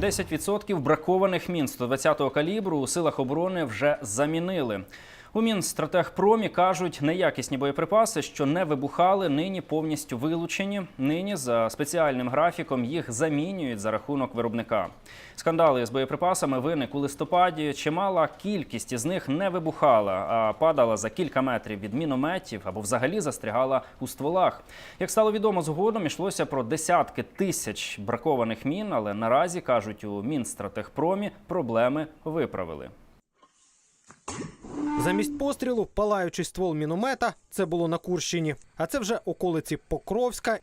10% бракованих мін 120-го калібру у силах оборони вже замінили. У Мінстратегпромі кажуть, неякісні боєприпаси, що не вибухали, нині повністю вилучені. Нині за спеціальним графіком їх замінюють за рахунок виробника. Скандали з боєприпасами виник у листопаді. Чимала кількість із них не вибухала, а падала за кілька метрів від мінометів або взагалі застрягала у стволах. Як стало відомо згодом, йшлося про десятки тисяч бракованих мін, але наразі кажуть у Мінстратегпромі проблеми виправили. Замість пострілу палаючий ствол міномета. Це було на Курщині. А це вже околиці Покровська.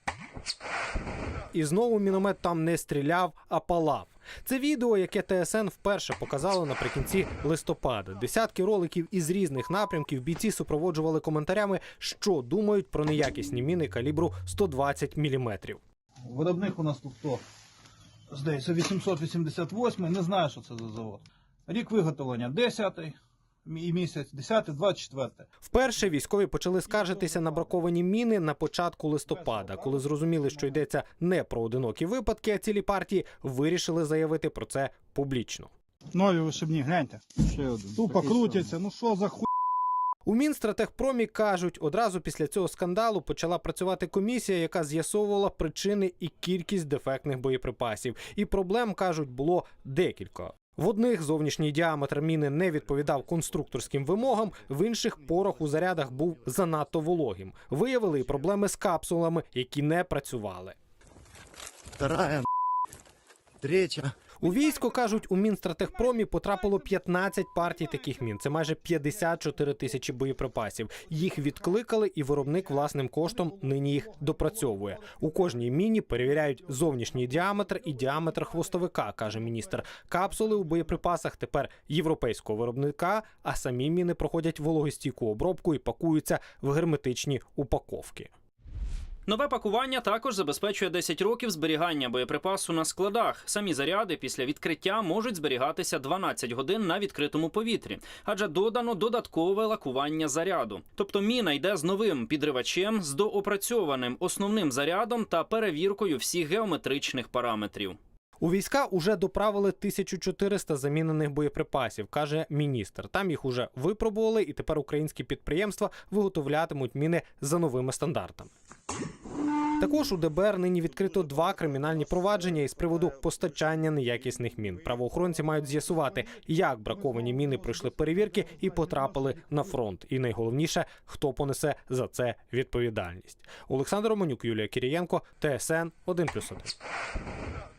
І знову міномет там не стріляв, а палав. Це відео, яке ТСН вперше показало наприкінці листопада. Десятки роликів із різних напрямків бійці супроводжували коментарями, що думають про неякісні міни калібру 120 мм. Виробник у нас тут хто? Здається, 888, не знаю, що це за завод. Рік виготовлення 10 і місяць, 10, 24. Вперше військові почали скаржитися на браковані міни на початку листопада. Коли зрозуміли, що йдеться не про одинокі випадки, а цілі партії вирішили заявити про це публічно. Нові вишибні, гляньте. Ще один. Тупо Такий крутяться, ну що за ху... У Мінстратегпромі кажуть, одразу після цього скандалу почала працювати комісія, яка з'ясовувала причини і кількість дефектних боєприпасів. І проблем кажуть було декілька. В одних зовнішній діаметр міни не відповідав конструкторським вимогам, в інших порох у зарядах був занадто вологим. Виявили і проблеми з капсулами, які не працювали. Вторая, третя. У військо кажуть, у Мінстратегпромі потрапило 15 партій таких мін. Це майже 54 тисячі боєприпасів. Їх відкликали, і виробник власним коштом нині їх допрацьовує. У кожній міні перевіряють зовнішній діаметр і діаметр хвостовика, каже міністр. Капсули у боєприпасах тепер європейського виробника, а самі міни проходять вологостійку обробку і пакуються в герметичні упаковки. Нове пакування також забезпечує 10 років зберігання боєприпасу на складах. Самі заряди після відкриття можуть зберігатися 12 годин на відкритому повітрі, адже додано додаткове лакування заряду. Тобто міна йде з новим підривачем, з доопрацьованим основним зарядом та перевіркою всіх геометричних параметрів. У війська уже доправили 1400 замінених боєприпасів, каже міністр. Там їх уже випробували, і тепер українські підприємства виготовлятимуть міни за новими стандартами. Також у ДБР нині відкрито два кримінальні провадження із приводу постачання неякісних мін. Правоохоронці мають з'ясувати, як браковані міни пройшли перевірки і потрапили на фронт. І найголовніше, хто понесе за це відповідальність. Олександр Романюк, Юлія Кірієнко, ТСН 1+,1.